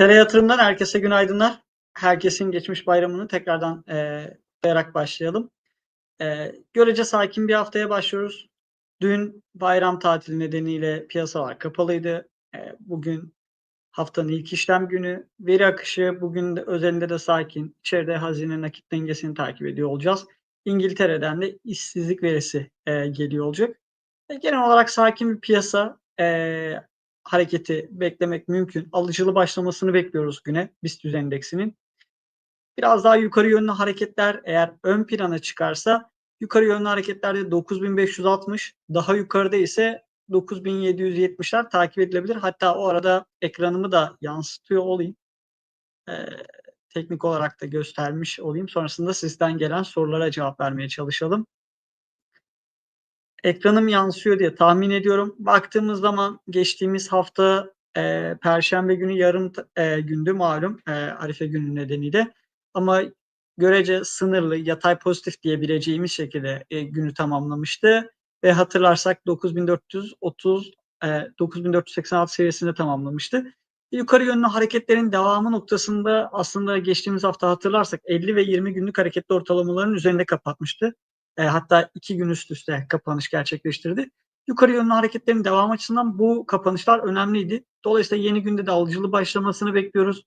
TR Yatırım'dan herkese günaydınlar. Herkesin geçmiş bayramını tekrardan eee kutlayarak başlayalım. Eee, görece sakin bir haftaya başlıyoruz. Dün bayram tatili nedeniyle piyasalar kapalıydı. Eee, bugün haftanın ilk işlem günü. Veri akışı bugün de özelinde de sakin. İçeride hazine nakit dengesini takip ediyor olacağız. İngiltere'den de işsizlik verisi eee, geliyor olacak. E, genel olarak sakin bir piyasa eee, hareketi beklemek mümkün. Alıcılı başlamasını bekliyoruz güne BIST endeksinin. Biraz daha yukarı yönlü hareketler eğer ön plana çıkarsa yukarı yönlü hareketlerde 9560 daha yukarıda ise 9770'ler takip edilebilir. Hatta o arada ekranımı da yansıtıyor olayım. Eee, teknik olarak da göstermiş olayım. Sonrasında sizden gelen sorulara cevap vermeye çalışalım. Ekranım yansıyor diye tahmin ediyorum. Baktığımız zaman geçtiğimiz hafta eee, Perşembe günü yarım eee, gündü malum eee, Arife günü nedeniyle. Ama görece sınırlı yatay pozitif diyebileceğimiz şekilde eee, günü tamamlamıştı. Ve hatırlarsak 9430 eee, 9486 seviyesinde tamamlamıştı. Yukarı yönlü hareketlerin devamı noktasında aslında geçtiğimiz hafta hatırlarsak 50 ve 20 günlük hareketli ortalamaların üzerinde kapatmıştı. E, hatta iki gün üst üste kapanış gerçekleştirdi. Yukarı yönlü hareketlerin devamı açısından bu kapanışlar önemliydi. Dolayısıyla yeni günde de alıcılı başlamasını bekliyoruz.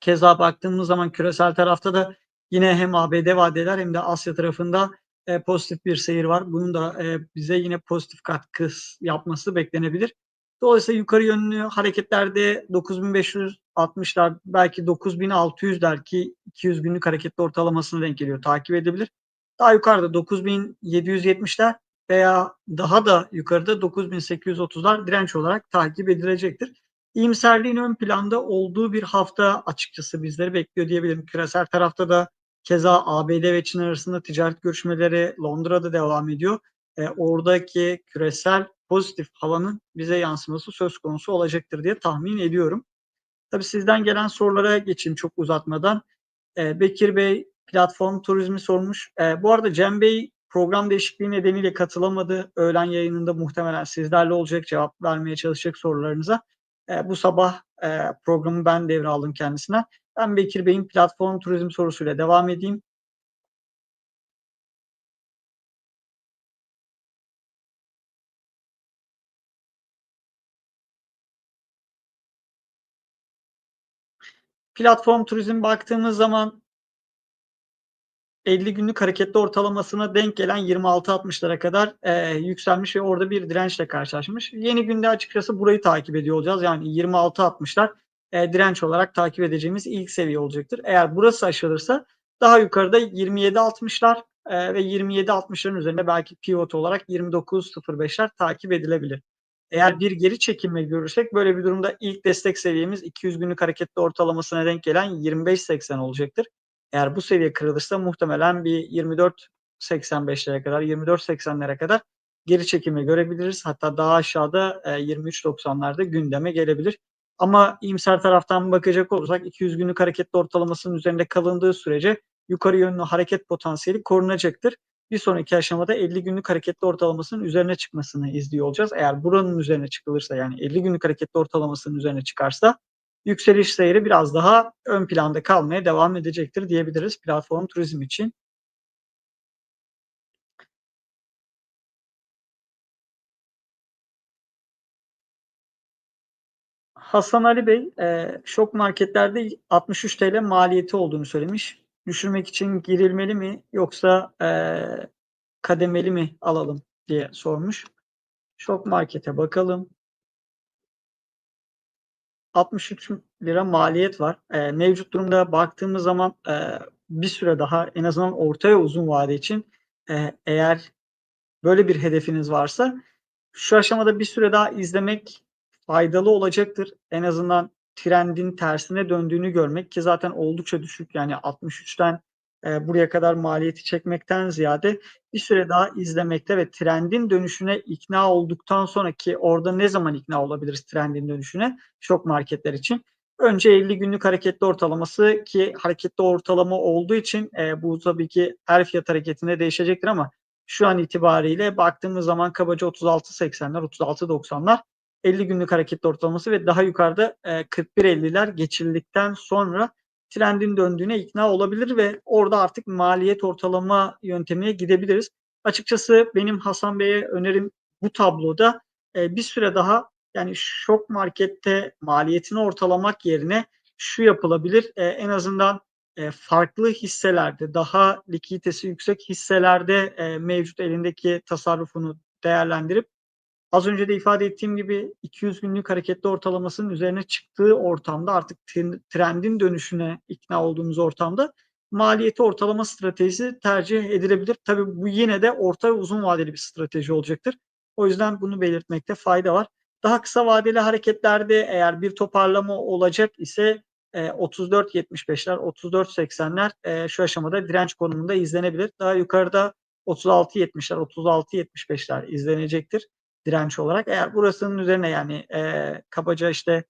Keza baktığımız zaman küresel tarafta da yine hem ABD vadeler hem de Asya tarafında e, pozitif bir seyir var. Bunun da e, bize yine pozitif katkı yapması beklenebilir. Dolayısıyla yukarı yönlü hareketlerde 9560'lar belki 9600'ler ki 200 günlük hareketli ortalamasına denk geliyor. Takip edebilir. Daha yukarıda 9770'ler veya daha da yukarıda 9830'lar direnç olarak takip edilecektir. İyimserliğin ön planda olduğu bir hafta açıkçası bizleri bekliyor diyebilirim. Küresel tarafta da keza ABD ve Çin arasında ticaret görüşmeleri Londra'da devam ediyor. E, oradaki küresel pozitif havanın bize yansıması söz konusu olacaktır diye tahmin ediyorum. Tabii sizden gelen sorulara geçeyim çok uzatmadan. E, Bekir Bey platform turizmi sormuş. E, bu arada Cem Bey program değişikliği nedeniyle katılamadı. Öğlen yayınında muhtemelen sizlerle olacak cevap vermeye çalışacak sorularınıza. E, bu sabah e, programı ben devraldım kendisine. Ben Bekir Bey'in platform turizm sorusuyla devam edeyim. Platform turizm baktığımız zaman 50 günlük hareketli ortalamasına denk gelen 26.60'lara kadar e, yükselmiş ve orada bir dirençle karşılaşmış. Yeni günde açıkçası burayı takip ediyor olacağız. Yani 26.60'lar e, direnç olarak takip edeceğimiz ilk seviye olacaktır. Eğer burası aşılırsa daha yukarıda 27.60'lar e, ve 27.60'ların üzerinde belki pivot olarak 29.05'ler takip edilebilir. Eğer bir geri çekilme görürsek böyle bir durumda ilk destek seviyemiz 200 günlük hareketli ortalamasına denk gelen 25.80 olacaktır. Eğer bu seviye kırılırsa muhtemelen bir 24.85'lere kadar, 24.80'lere kadar geri çekimi görebiliriz. Hatta daha aşağıda e, 23.90'larda gündeme gelebilir. Ama iyimser taraftan bakacak olursak 200 günlük hareketli ortalamasının üzerinde kalındığı sürece yukarı yönlü hareket potansiyeli korunacaktır. Bir sonraki aşamada 50 günlük hareketli ortalamasının üzerine çıkmasını izliyor olacağız. Eğer buranın üzerine çıkılırsa yani 50 günlük hareketli ortalamasının üzerine çıkarsa yükseliş seyri biraz daha ön planda kalmaya devam edecektir diyebiliriz platform turizm için. Hasan Ali Bey e, şok marketlerde 63 TL maliyeti olduğunu söylemiş. Düşürmek için girilmeli mi yoksa e, kademeli mi alalım diye sormuş. Şok markete bakalım. 63 lira maliyet var. E, mevcut durumda baktığımız zaman e, bir süre daha en azından orta ve uzun vade için e, eğer böyle bir hedefiniz varsa şu aşamada bir süre daha izlemek faydalı olacaktır. En azından trendin tersine döndüğünü görmek ki zaten oldukça düşük yani 63'ten e, buraya kadar maliyeti çekmekten ziyade bir süre daha izlemekte ve trendin dönüşüne ikna olduktan sonraki orada ne zaman ikna olabiliriz trendin dönüşüne şok marketler için? Önce 50 günlük hareketli ortalaması ki hareketli ortalama olduğu için e, bu tabii ki her fiyat hareketinde değişecektir ama şu an itibariyle baktığımız zaman kabaca 36.80'ler 36.90'lar 50 günlük hareketli ortalaması ve daha yukarıda e, 41.50'ler geçildikten sonra trendin döndüğüne ikna olabilir ve orada artık maliyet ortalama yöntemine gidebiliriz. Açıkçası benim Hasan Bey'e önerim bu tabloda e, bir süre daha yani şok markette maliyetini ortalamak yerine şu yapılabilir. E, en azından e, farklı hisselerde daha likiditesi yüksek hisselerde e, mevcut elindeki tasarrufunu değerlendirip az önce de ifade ettiğim gibi 200 günlük hareketli ortalamasının üzerine çıktığı ortamda artık trendin dönüşüne ikna olduğumuz ortamda maliyeti ortalama stratejisi tercih edilebilir. Tabii bu yine de orta ve uzun vadeli bir strateji olacaktır. O yüzden bunu belirtmekte fayda var. Daha kısa vadeli hareketlerde eğer bir toparlama olacak ise e, 34.75'ler, 34.80'ler e, şu aşamada direnç konumunda izlenebilir. Daha yukarıda 36.70'ler, 36.75'ler izlenecektir direnç olarak. Eğer burasının üzerine yani e, kabaca işte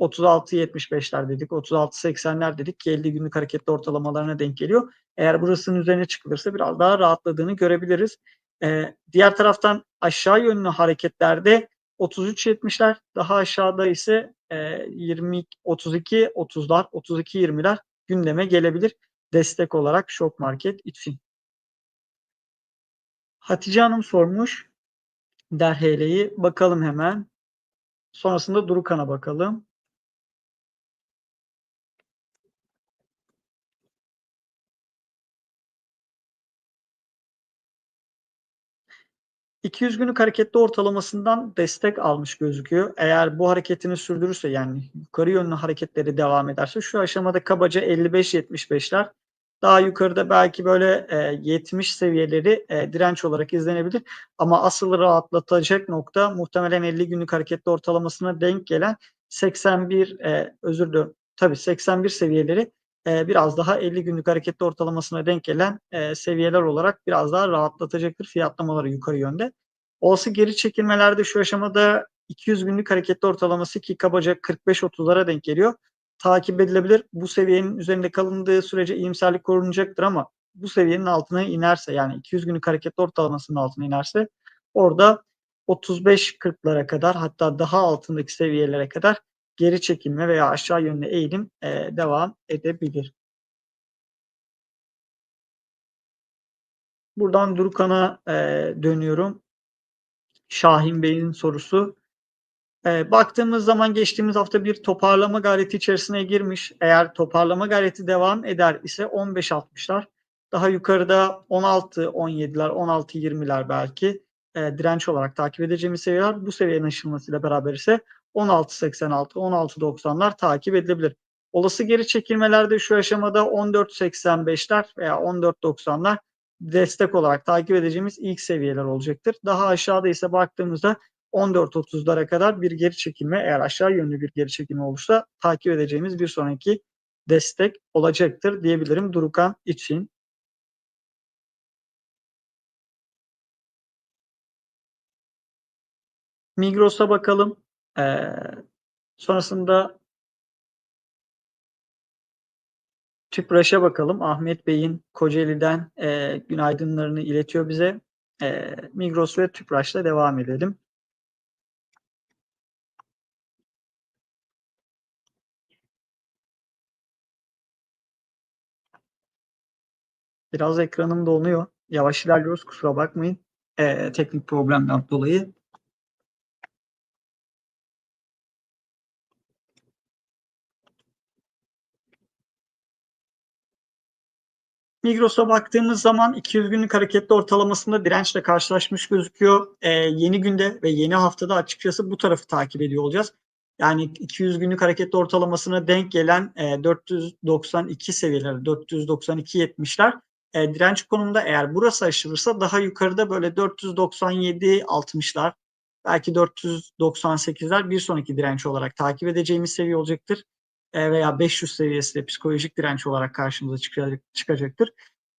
36.75'ler dedik, 36.80'ler dedik ki 50 günlük hareketli ortalamalarına denk geliyor. Eğer burasının üzerine çıkılırsa biraz daha rahatladığını görebiliriz. Ee, diğer taraftan aşağı yönlü hareketlerde 33.70'ler daha aşağıda ise e, 20 32 30'lar 32 20'ler gündeme gelebilir destek olarak şok market için. Hatice Hanım sormuş. Derhele'yi bakalım hemen. Sonrasında Durukan'a bakalım. 200 günlük hareketli ortalamasından destek almış gözüküyor. Eğer bu hareketini sürdürürse yani yukarı yönlü hareketleri devam ederse şu aşamada kabaca 55-75'ler daha yukarıda belki böyle e, 70 seviyeleri e, direnç olarak izlenebilir. Ama asıl rahatlatacak nokta muhtemelen 50 günlük hareketli ortalamasına denk gelen 81 e, özür diliyorum. Tabii 81 seviyeleri e, biraz daha 50 günlük hareketli ortalamasına denk gelen e, seviyeler olarak biraz daha rahatlatacaktır fiyatlamaları yukarı yönde. Olası geri çekilmelerde şu aşamada 200 günlük hareketli ortalaması ki kabaca 45-30'lara denk geliyor. Takip edilebilir. Bu seviyenin üzerinde kalındığı sürece iyimserlik korunacaktır ama bu seviyenin altına inerse yani 200 günlük hareketli ortalamasının altına inerse orada 35-40'lara kadar hatta daha altındaki seviyelere kadar geri çekilme veya aşağı yönlü eğilim e, devam edebilir. Buradan Durukan'a e, dönüyorum. Şahin Bey'in sorusu. E, baktığımız zaman geçtiğimiz hafta bir toparlama gayreti içerisine girmiş. Eğer toparlama gayreti devam eder ise 15-60'lar. Daha yukarıda 16-17'ler, 16-20'ler belki e, direnç olarak takip edeceğimiz seviyeler. Bu seviyenin aşılmasıyla beraber ise 16.86, 16.90'lar takip edilebilir. Olası geri çekilmelerde şu aşamada 14.85'ler veya 14.90'lar destek olarak takip edeceğimiz ilk seviyeler olacaktır. Daha aşağıda ise baktığımızda 14.30'lara kadar bir geri çekilme eğer aşağı yönlü bir geri çekilme olursa takip edeceğimiz bir sonraki destek olacaktır diyebilirim Durukan için. Migros'a bakalım. Ee, sonrasında Tüpraş'a bakalım. Ahmet Bey'in Kocaeli'den e, günaydınlarını iletiyor bize. E, Migros ve Tüpraş'la devam edelim. Biraz ekranım donuyor. Yavaş ilerliyoruz kusura bakmayın. E, teknik problemden dolayı. Migros'a baktığımız zaman 200 günlük hareketli ortalamasında dirençle karşılaşmış gözüküyor. Ee, yeni günde ve yeni haftada açıkçası bu tarafı takip ediyor olacağız. Yani 200 günlük hareketli ortalamasına denk gelen e, 492 seviyeleri, 492-70'ler e, direnç konumunda eğer burası aşılırsa daha yukarıda böyle 497-60'lar belki 498'ler bir sonraki direnç olarak takip edeceğimiz seviye olacaktır. E, veya 500 seviyesi de psikolojik direnç olarak karşımıza çıkacaktır.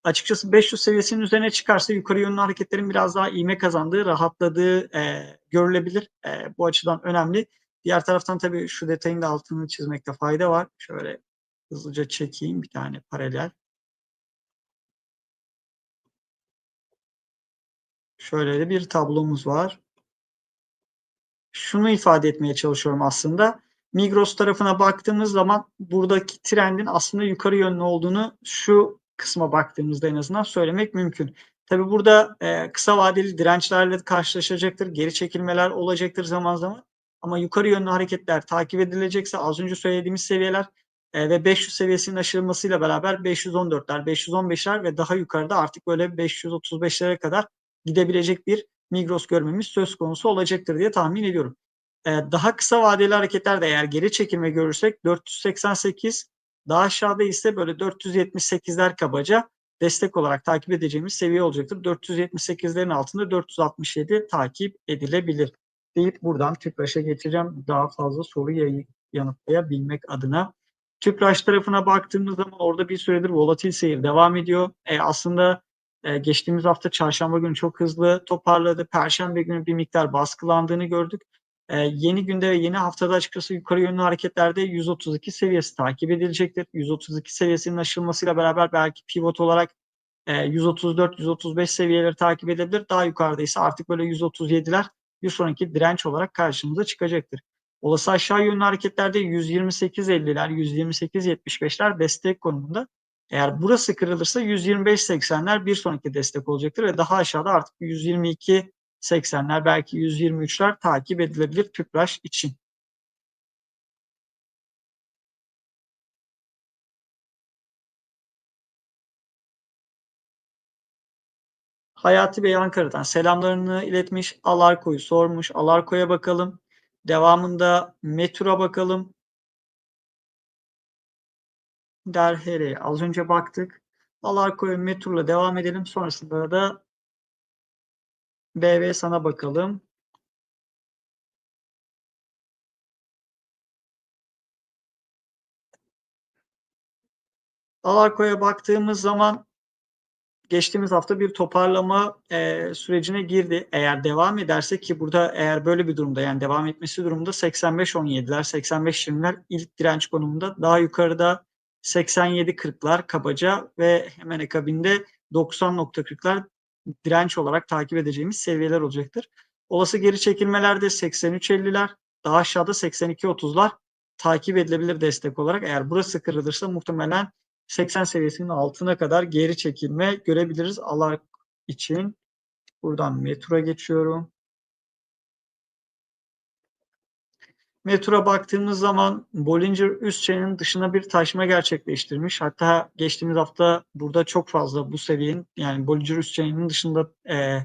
Açıkçası 500 seviyesinin üzerine çıkarsa yukarı yönlü hareketlerin biraz daha iğme kazandığı, rahatladığı e, görülebilir. E, bu açıdan önemli. Diğer taraftan tabii şu detayın da altını çizmekte fayda var. Şöyle hızlıca çekeyim bir tane paralel. Şöyle bir tablomuz var. şunu ifade etmeye çalışıyorum aslında. Migros tarafına baktığımız zaman buradaki trendin aslında yukarı yönlü olduğunu şu kısma baktığımızda en azından söylemek mümkün. Tabi burada e, kısa vadeli dirençlerle karşılaşacaktır. Geri çekilmeler olacaktır zaman zaman. Ama yukarı yönlü hareketler takip edilecekse az önce söylediğimiz seviyeler e, ve 500 seviyesinin aşılmasıyla beraber 514'ler, 515'ler ve daha yukarıda artık böyle 535'lere kadar gidebilecek bir Migros görmemiz söz konusu olacaktır diye tahmin ediyorum. E, daha kısa vadeli hareketlerde eğer geri çekilme görürsek 488 daha aşağıda ise böyle 478'ler kabaca destek olarak takip edeceğimiz seviye olacaktır. 478'lerin altında 467 takip edilebilir deyip buradan Tüpraş'a geçeceğim. Daha fazla soru yanıtlayabilmek adına. Tüpraş tarafına baktığımız zaman orada bir süredir volatil seyir devam ediyor. E, aslında e, geçtiğimiz hafta çarşamba günü çok hızlı toparladı. Perşembe günü bir miktar baskılandığını gördük. E, yeni günde ve yeni haftada açıkçası yukarı yönlü hareketlerde 132 seviyesi takip edilecektir. 132 seviyesinin aşılmasıyla beraber belki pivot olarak 134-135 e, seviyeleri takip edebilir. Daha yukarıda ise artık böyle 137'ler bir sonraki direnç olarak karşımıza çıkacaktır. Olası aşağı yönlü hareketlerde 128.50'ler, 128.75'ler destek konumunda. Eğer burası kırılırsa 125.80'ler bir sonraki destek olacaktır ve daha aşağıda artık 122.80'ler belki 123'ler takip edilebilir Tüpraş için. Hayati Bey Ankara'dan selamlarını iletmiş. Alarko'yu sormuş. Alarko'ya bakalım. Devamında Metur'a bakalım. Derheri az önce baktık. Alarko'ya Metur'la devam edelim. Sonrasında da BV sana bakalım. Alarko'ya baktığımız zaman geçtiğimiz hafta bir toparlama e, sürecine girdi. Eğer devam ederse ki burada eğer böyle bir durumda yani devam etmesi durumunda 85-17'ler, 85-20'ler ilk direnç konumunda daha yukarıda 87-40'lar kabaca ve hemen akabinde 90.40'lar direnç olarak takip edeceğimiz seviyeler olacaktır. Olası geri çekilmelerde 83-50'ler, daha aşağıda 82-30'lar takip edilebilir destek olarak. Eğer burası kırılırsa muhtemelen 80 seviyesinin altına kadar geri çekilme görebiliriz alar için. Buradan metroya geçiyorum. Metro'a baktığımız zaman Bollinger üst çenenin dışına bir taşma gerçekleştirmiş. Hatta geçtiğimiz hafta burada çok fazla bu seviyenin yani Bollinger üst çenenin dışında e,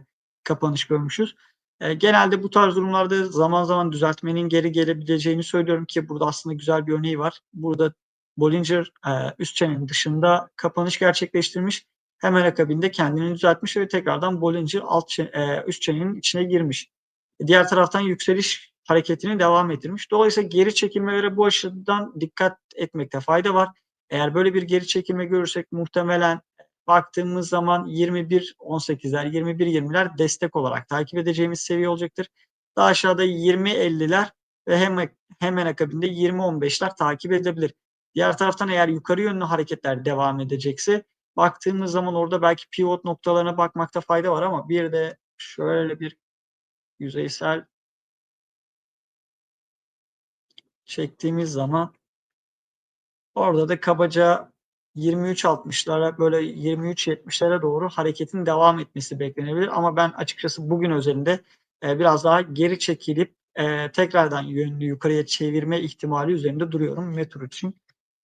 kapanış görmüşüz. E, genelde bu tarz durumlarda zaman zaman düzeltmenin geri gelebileceğini söylüyorum ki burada aslında güzel bir örneği var. Burada Bollinger e, üst çenenin dışında kapanış gerçekleştirmiş. Hemen akabinde kendini düzeltmiş ve tekrardan Bollinger alt e, üst çenenin içine girmiş. Diğer taraftan yükseliş hareketini devam ettirmiş. Dolayısıyla geri çekilmelere bu açıdan dikkat etmekte fayda var. Eğer böyle bir geri çekilme görürsek muhtemelen baktığımız zaman 21-18'ler, 21-20'ler destek olarak takip edeceğimiz seviye olacaktır. Daha aşağıda 20-50'ler ve hemen, hemen akabinde 20-15'ler takip edilebilir. Diğer taraftan eğer yukarı yönlü hareketler devam edecekse baktığımız zaman orada belki pivot noktalarına bakmakta fayda var ama bir de şöyle bir yüzeysel çektiğimiz zaman orada da kabaca 23.60'lara böyle 23.70'lere doğru hareketin devam etmesi beklenebilir. Ama ben açıkçası bugün özelinde e, biraz daha geri çekilip e, tekrardan yönlü yukarıya çevirme ihtimali üzerinde duruyorum Metro için.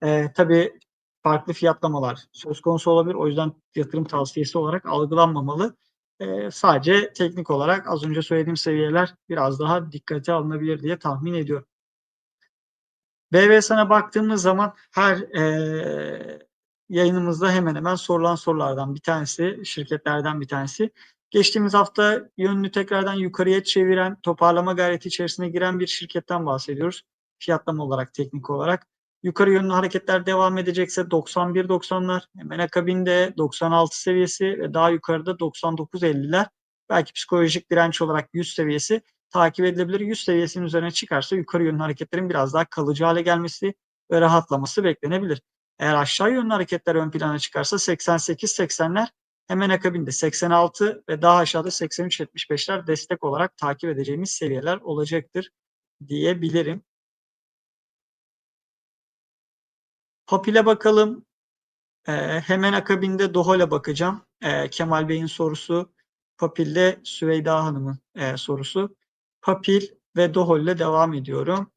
E, tabii farklı fiyatlamalar söz konusu olabilir. O yüzden yatırım tavsiyesi olarak algılanmamalı. E, sadece teknik olarak az önce söylediğim seviyeler biraz daha dikkate alınabilir diye tahmin ediyorum. BVS'ne baktığımız zaman her e, yayınımızda hemen hemen sorulan sorulardan bir tanesi, şirketlerden bir tanesi. Geçtiğimiz hafta yönünü tekrardan yukarıya çeviren, toparlama gayreti içerisine giren bir şirketten bahsediyoruz. Fiyatlama olarak, teknik olarak. Yukarı yönlü hareketler devam edecekse 91-90'lar, hemen akabinde 96 seviyesi ve daha yukarıda 99-50'ler. Belki psikolojik direnç olarak 100 seviyesi takip edilebilir. 100 seviyesinin üzerine çıkarsa yukarı yönlü hareketlerin biraz daha kalıcı hale gelmesi ve rahatlaması beklenebilir. Eğer aşağı yönlü hareketler ön plana çıkarsa 88-80'ler Hemen akabinde 86 ve daha aşağıda 83.75'ler destek olarak takip edeceğimiz seviyeler olacaktır diyebilirim. Papil'e bakalım. Ee, hemen akabinde Dohol'a bakacağım. Ee, Kemal Bey'in sorusu. Papil'de Süveyda Hanım'ın e, sorusu. Papil ve Dohol'le devam ediyorum.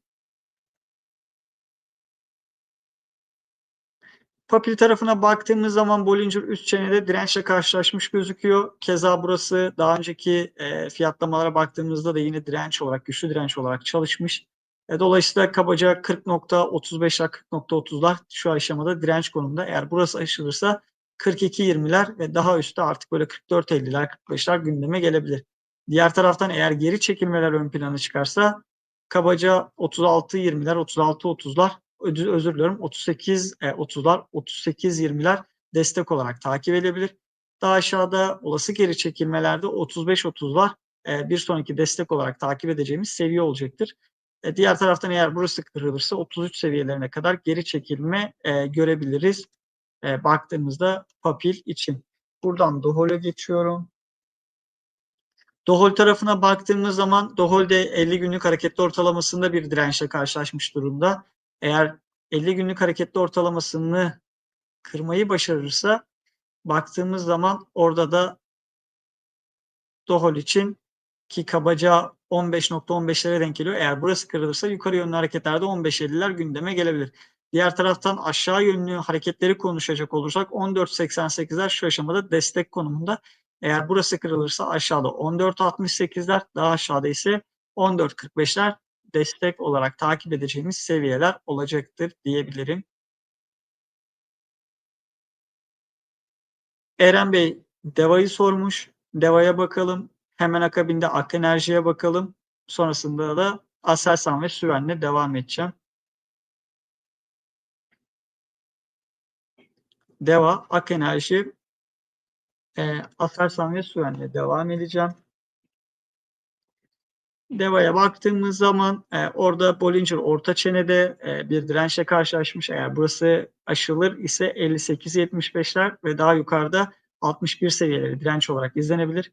Papil tarafına baktığımız zaman Bollinger üst çenede dirençle karşılaşmış gözüküyor. Keza burası daha önceki e, fiyatlamalara baktığımızda da yine direnç olarak, güçlü direnç olarak çalışmış. E, dolayısıyla kabaca 40.35'ler, 40.30'lar şu aşamada direnç konumunda. Eğer burası aşılırsa 42.20'ler ve daha üstte artık böyle 44.50'ler, 45'ler gündeme gelebilir. Diğer taraftan eğer geri çekilmeler ön plana çıkarsa kabaca 36.20'ler, 36.30'lar özür, diliyorum 38 e, 30'lar 38 20'ler destek olarak takip edebilir. Daha aşağıda olası geri çekilmelerde 35 30'lar e, bir sonraki destek olarak takip edeceğimiz seviye olacaktır. E, diğer taraftan eğer burası kırılırsa 33 seviyelerine kadar geri çekilme görebiliriz. Baktığımızda papil için. Buradan Dohol'a geçiyorum. Dohol tarafına baktığımız zaman Dohol de 50 günlük hareketli ortalamasında bir dirençle karşılaşmış durumda. Eğer 50 günlük hareketli ortalamasını kırmayı başarırsa baktığımız zaman orada da Dohol için ki kabaca 15.15'lere denk geliyor. Eğer burası kırılırsa yukarı yönlü hareketlerde 15.50'ler gündeme gelebilir. Diğer taraftan aşağı yönlü hareketleri konuşacak olursak 14.88'ler şu aşamada destek konumunda. Eğer burası kırılırsa aşağıda 14.68'ler daha aşağıda ise 14.45'ler destek olarak takip edeceğimiz seviyeler olacaktır diyebilirim. Eren Bey Deva'yı sormuş. Deva'ya bakalım. Hemen akabinde Ak Enerji'ye bakalım. Sonrasında da Aselsan ve Süven'le devam edeceğim. Deva, Ak Enerji, e, Aselsan ve Süven'le devam edeceğim. Deva'ya baktığımız zaman e, orada Bollinger orta çenede e, bir dirençle karşılaşmış. Eğer burası aşılır ise 58-75'ler ve daha yukarıda 61 seviyeleri direnç olarak izlenebilir.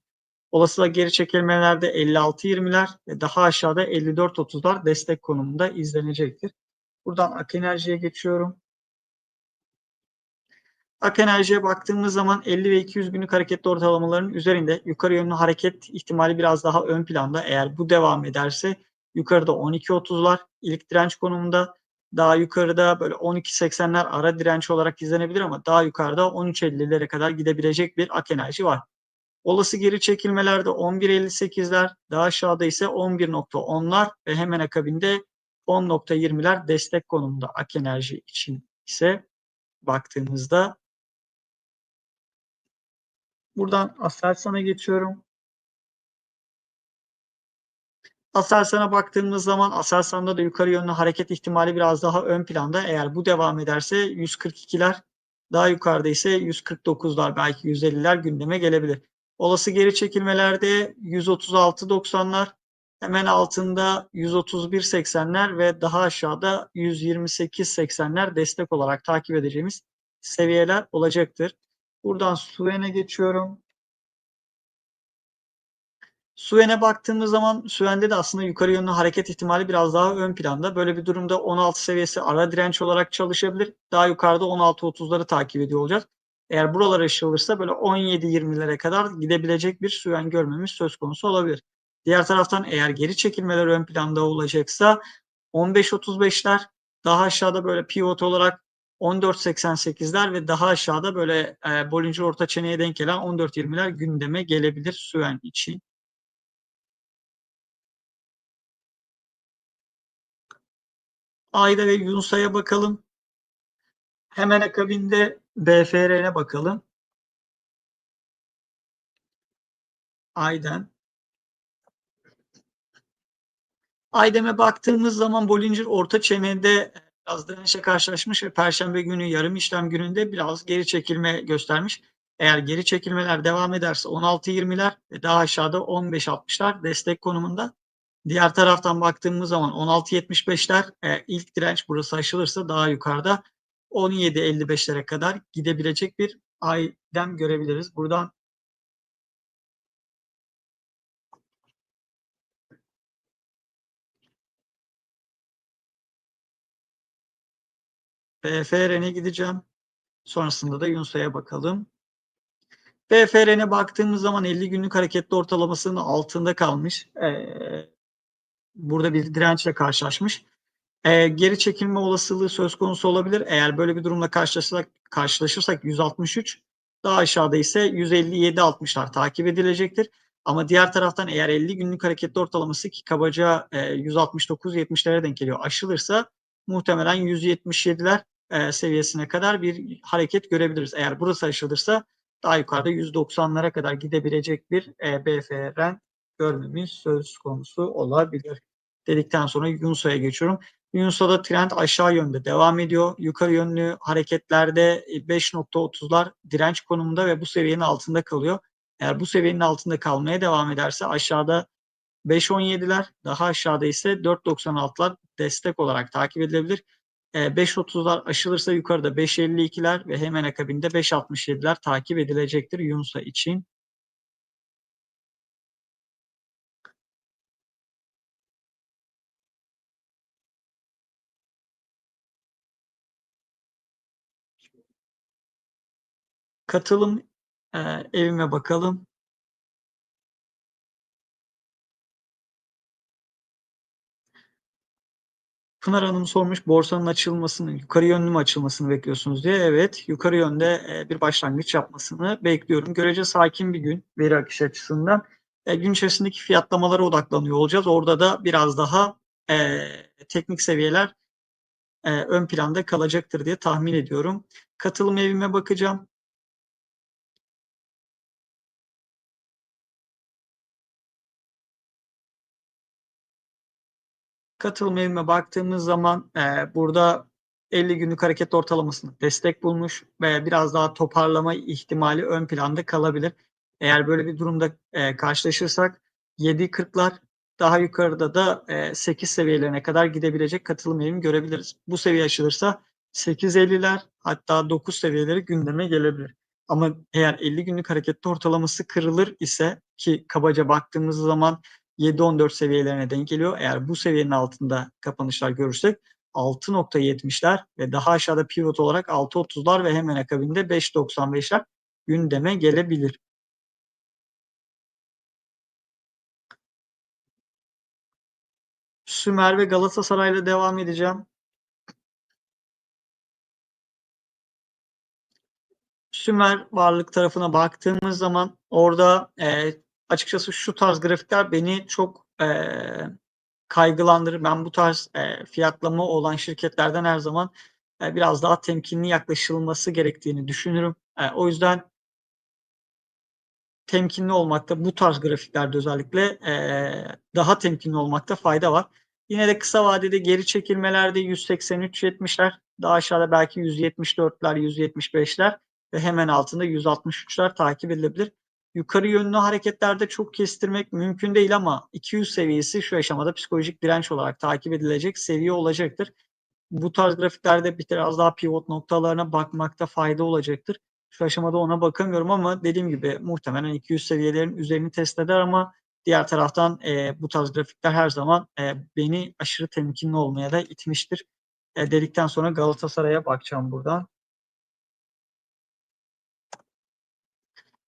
Olası geri çekilmelerde 56-20'ler ve daha aşağıda 54-30'lar destek konumunda izlenecektir. Buradan Ak Enerji'ye geçiyorum. Ak Enerji'ye baktığımız zaman 50 ve 200 günlük hareketli ortalamaların üzerinde yukarı yönlü hareket ihtimali biraz daha ön planda. Eğer bu devam ederse yukarıda 12.30'lar ilk direnç konumunda. Daha yukarıda böyle 12.80'ler ara direnç olarak izlenebilir ama daha yukarıda 13.50'lere kadar gidebilecek bir Ak Enerji var. Olası geri çekilmelerde 11.58'ler, daha aşağıda ise 11.10'lar ve hemen akabinde 10.20'ler destek konumunda Ak Enerji için ise baktığımızda Buradan Aselsan'a geçiyorum. Aselsan'a baktığımız zaman Aselsan'da da yukarı yönlü hareket ihtimali biraz daha ön planda. Eğer bu devam ederse 142'ler daha yukarıda ise 149'lar belki 150'ler gündeme gelebilir. Olası geri çekilmelerde 136-90'lar hemen altında 131-80'ler ve daha aşağıda 128-80'ler destek olarak takip edeceğimiz seviyeler olacaktır. Buradan Suven'e geçiyorum. Suven'e baktığımız zaman Suven'de de aslında yukarı yönlü hareket ihtimali biraz daha ön planda. Böyle bir durumda 16 seviyesi ara direnç olarak çalışabilir. Daha yukarıda 16-30'ları takip ediyor olacağız. Eğer buralar aşılırsa böyle 17-20'lere kadar gidebilecek bir Suven görmemiz söz konusu olabilir. Diğer taraftan eğer geri çekilmeler ön planda olacaksa 15-35'ler daha aşağıda böyle pivot olarak 14.88'ler ve daha aşağıda böyle e, Bollinger orta çeneye denk gelen 14.20'ler gündeme gelebilir Süven için. Ayda ve Yunusa'ya bakalım. Hemen akabinde BFR'ne bakalım. Ayden. Aydem'e baktığımız zaman Bollinger orta çenede biraz dirençle karşılaşmış ve Perşembe günü yarım işlem gününde biraz geri çekilme göstermiş. Eğer geri çekilmeler devam ederse 16-20'ler ve daha aşağıda 15-60'lar destek konumunda. Diğer taraftan baktığımız zaman 16-75'ler e, ilk direnç burası aşılırsa daha yukarıda 17-55'lere kadar gidebilecek bir Aydem görebiliriz. Buradan BFR'ne gideceğim. Sonrasında da Yunsa'ya bakalım. BFR'ne baktığımız zaman 50 günlük hareketli ortalamasının altında kalmış. Ee, burada bir dirençle karşılaşmış. Ee, geri çekilme olasılığı söz konusu olabilir. Eğer böyle bir durumla karşılaşırsak, karşılaşırsak 163, daha aşağıda ise 157-60'lar takip edilecektir. Ama diğer taraftan eğer 50 günlük hareketli ortalaması ki kabaca e, 169-70'lere denk geliyor aşılırsa muhtemelen 177'ler e, seviyesine kadar bir hareket görebiliriz. Eğer burası aşılırsa daha yukarıda 190'lara kadar gidebilecek bir e, BFR'en görmemiz söz konusu olabilir. Dedikten sonra Yunsa'ya geçiyorum. Yunsa'da trend aşağı yönde devam ediyor. Yukarı yönlü hareketlerde 5.30'lar direnç konumunda ve bu seviyenin altında kalıyor. Eğer bu seviyenin altında kalmaya devam ederse aşağıda 5.17'ler daha aşağıda ise 4.96'lar destek olarak takip edilebilir. 5.30'lar ee, aşılırsa yukarıda 5.52'ler ve hemen akabinde 5.67'ler takip edilecektir Yunus'a için. Katılım e, evime bakalım. Pınar Hanım sormuş borsanın açılmasını, yukarı yönlü mü açılmasını bekliyorsunuz diye. Evet, yukarı yönde e, bir başlangıç yapmasını bekliyorum. Görece sakin bir gün veri akışı açısından. E, gün içerisindeki fiyatlamalara odaklanıyor olacağız. Orada da biraz daha e, teknik seviyeler e, ön planda kalacaktır diye tahmin ediyorum. Katılım evime bakacağım. Katılım evime baktığımız zaman e, burada 50 günlük hareket ortalamasını destek bulmuş ve biraz daha toparlama ihtimali ön planda kalabilir. Eğer böyle bir durumda e, karşılaşırsak 7.40'lar daha yukarıda da e, 8 seviyelerine kadar gidebilecek katılım evimi görebiliriz. Bu seviye aşılırsa 8.50'ler hatta 9 seviyeleri gündeme gelebilir. Ama eğer 50 günlük hareketli ortalaması kırılır ise ki kabaca baktığımız zaman 7-14 seviyelerine denk geliyor. Eğer bu seviyenin altında kapanışlar görürsek 6.70'ler ve daha aşağıda pivot olarak 6.30'lar ve hemen akabinde 5.95'ler gündeme gelebilir. Sümer ve Galatasaray'la devam edeceğim. Sümer varlık tarafına baktığımız zaman orada e, açıkçası şu tarz grafikler beni çok e, kaygılandırır. Ben bu tarz e, fiyatlama olan şirketlerden her zaman e, biraz daha temkinli yaklaşılması gerektiğini düşünürüm. E, o yüzden temkinli olmakta bu tarz grafiklerde özellikle e, daha temkinli olmakta fayda var. Yine de kısa vadede geri çekilmelerde 183-70'ler, daha aşağıda belki 174'ler, 175'ler ve hemen altında 163'ler takip edilebilir yukarı yönlü hareketlerde çok kestirmek mümkün değil ama 200 seviyesi şu aşamada psikolojik direnç olarak takip edilecek seviye olacaktır. Bu tarz grafiklerde biraz daha pivot noktalarına bakmakta fayda olacaktır. Şu aşamada ona bakamıyorum ama dediğim gibi muhtemelen 200 seviyelerin üzerini test eder ama diğer taraftan e, bu tarz grafikler her zaman e, beni aşırı temkinli olmaya da itmiştir. E, dedikten sonra Galatasaray'a bakacağım buradan.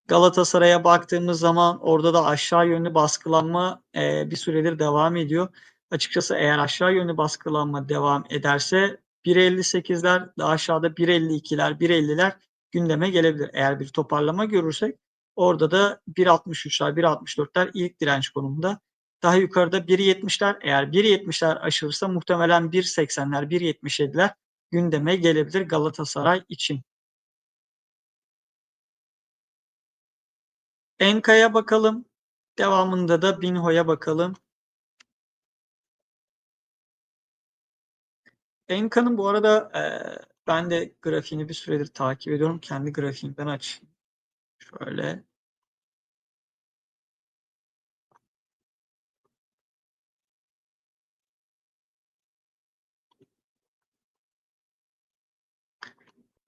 Galatasaray'a baktığımız zaman orada da aşağı yönlü baskılanma e, bir süredir devam ediyor. Açıkçası eğer aşağı yönlü baskılanma devam ederse 1.58'ler daha aşağıda 1.52'ler 1.50'ler gündeme gelebilir. Eğer bir toparlama görürsek orada da 1.63'ler 1.64'ler ilk direnç konumunda. Daha yukarıda 1.70'ler eğer 1.70'ler aşılırsa muhtemelen 1.80'ler 1.77'ler gündeme gelebilir Galatasaray için. Enka'ya bakalım. Devamında da Binho'ya bakalım. Enka'nın bu arada e, ben de grafiğini bir süredir takip ediyorum. Kendi grafiğimden açayım. Şöyle.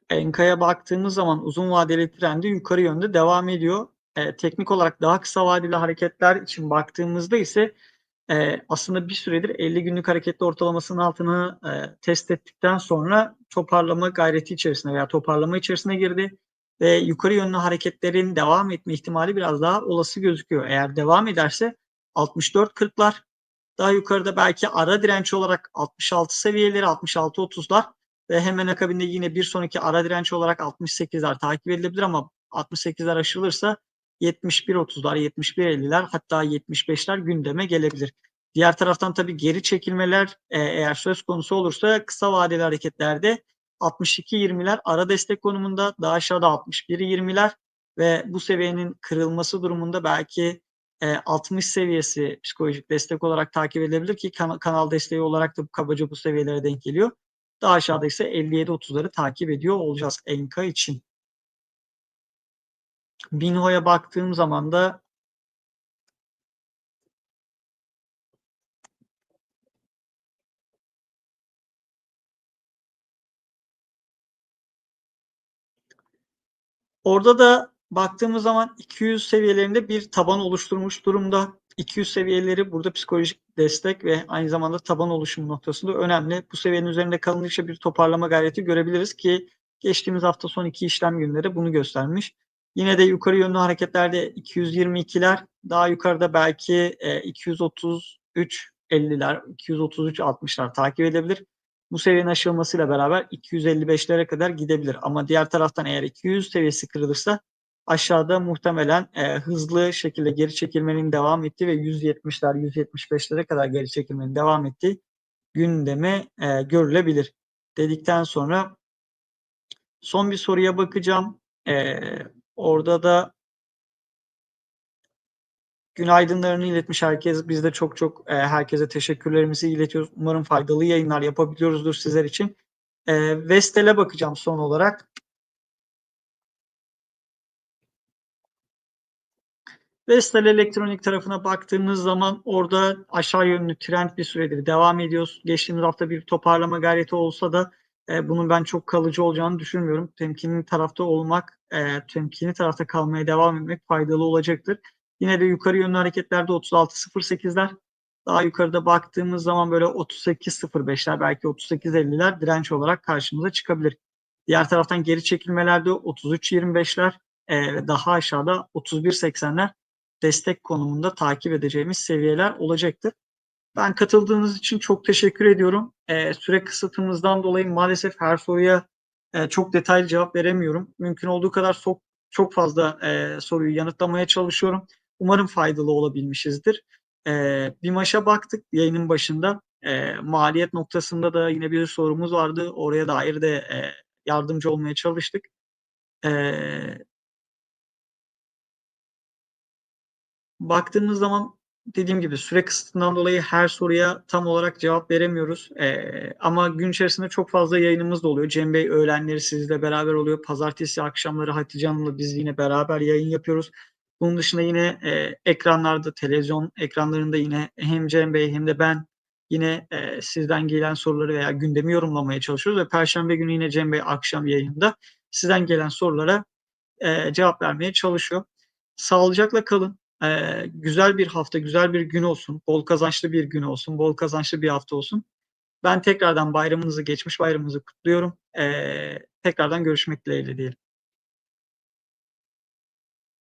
Enka'ya baktığımız zaman uzun vadeli trendi yukarı yönde devam ediyor. Eee, teknik olarak daha kısa vadeli hareketler için baktığımızda ise, eee, aslında bir süredir 50 günlük hareketli ortalamasının altını, eee, test ettikten sonra toparlama gayreti içerisine veya toparlama içerisine girdi ve yukarı yönlü hareketlerin devam etme ihtimali biraz daha olası gözüküyor. Eğer devam ederse 64-40'lar, daha yukarıda belki ara direnç olarak 66 seviyeleri, 66-30'lar ve hemen akabinde yine bir sonraki ara direnç olarak 68'ler takip edilebilir ama 68'ler aşılırsa 71-30'lar, 71-50'ler hatta 75'ler gündeme gelebilir. Diğer taraftan tabii geri çekilmeler, eee, eğer söz konusu olursa kısa vadeli hareketlerde 62-20'ler ara destek konumunda, daha aşağıda 61-20'ler ve bu seviyenin kırılması durumunda belki, eee, 60 seviyesi psikolojik destek olarak takip edilebilir ki kana kanal desteği olarak da kabaca bu seviyelere denk geliyor. Daha aşağıda ise 57-30'ları takip ediyor olacağız Enka için. Binho'ya baktığım zaman da Orada da baktığımız zaman 200 seviyelerinde bir taban oluşturmuş durumda. 200 seviyeleri burada psikolojik destek ve aynı zamanda taban oluşum noktasında önemli. Bu seviyenin üzerinde kalındıkça bir toparlama gayreti görebiliriz ki geçtiğimiz hafta son iki işlem günleri bunu göstermiş. Yine de yukarı yönlü hareketlerde 222'ler, daha yukarıda belki e, 233 50'ler, 233 60'lar takip edebilir. Bu seviyenin aşılmasıyla beraber 255'lere kadar gidebilir. Ama diğer taraftan eğer 200 seviyesi kırılırsa aşağıda muhtemelen e, hızlı şekilde geri çekilmenin devam ettiği ve 170'ler, 175'lere kadar geri çekilmenin devam ettiği gündeme e, görülebilir. Dedikten sonra son bir soruya bakacağım. E, orada da günaydınlarını iletmiş herkes. Biz de çok çok e, herkese teşekkürlerimizi iletiyoruz. Umarım faydalı yayınlar yapabiliyoruzdur sizler için. E, Vestel'e bakacağım son olarak. Vestel elektronik tarafına baktığımız zaman orada aşağı yönlü trend bir süredir devam ediyoruz. Geçtiğimiz hafta bir toparlama gayreti olsa da e, bunun ben çok kalıcı olacağını düşünmüyorum. Temkinli tarafta olmak, e, temkinli tarafta kalmaya devam etmek faydalı olacaktır. Yine de yukarı yönlü hareketlerde 36.08'ler. Daha yukarıda baktığımız zaman böyle 38.05'ler belki 38.50'ler direnç olarak karşımıza çıkabilir. Diğer taraftan geri çekilmelerde 33.25'ler e, daha aşağıda 31.80'ler destek konumunda takip edeceğimiz seviyeler olacaktır. Ben katıldığınız için çok teşekkür ediyorum. E, süre kısıtımızdan dolayı maalesef her soruya e, çok detaylı cevap veremiyorum. Mümkün olduğu kadar çok çok fazla e, soruyu yanıtlamaya çalışıyorum. Umarım faydalı olabilmişizdir. E, BİMAŞ'a baktık yayının başında. E, maliyet noktasında da yine bir sorumuz vardı. Oraya dair de e, yardımcı olmaya çalıştık. E, baktığımız zaman dediğim gibi süre kısıtından dolayı her soruya tam olarak cevap veremiyoruz. Ee, ama gün içerisinde çok fazla yayınımız da oluyor. Cem Bey öğlenleri sizle beraber oluyor. Pazartesi akşamları Hatice Hanım'la biz yine beraber yayın yapıyoruz. Bunun dışında yine e, ekranlarda, televizyon ekranlarında yine hem Cem Bey hem de ben yine e, sizden gelen soruları veya gündemi yorumlamaya çalışıyoruz. Ve Perşembe günü yine Cem Bey akşam yayında sizden gelen sorulara e, cevap vermeye çalışıyor. Sağlıcakla kalın. Ee, güzel bir hafta, güzel bir gün olsun. Bol kazançlı bir gün olsun. Bol kazançlı bir hafta olsun. Ben tekrardan bayramınızı, geçmiş bayramınızı kutluyorum. Ee, tekrardan görüşmek dileğiyle diyelim.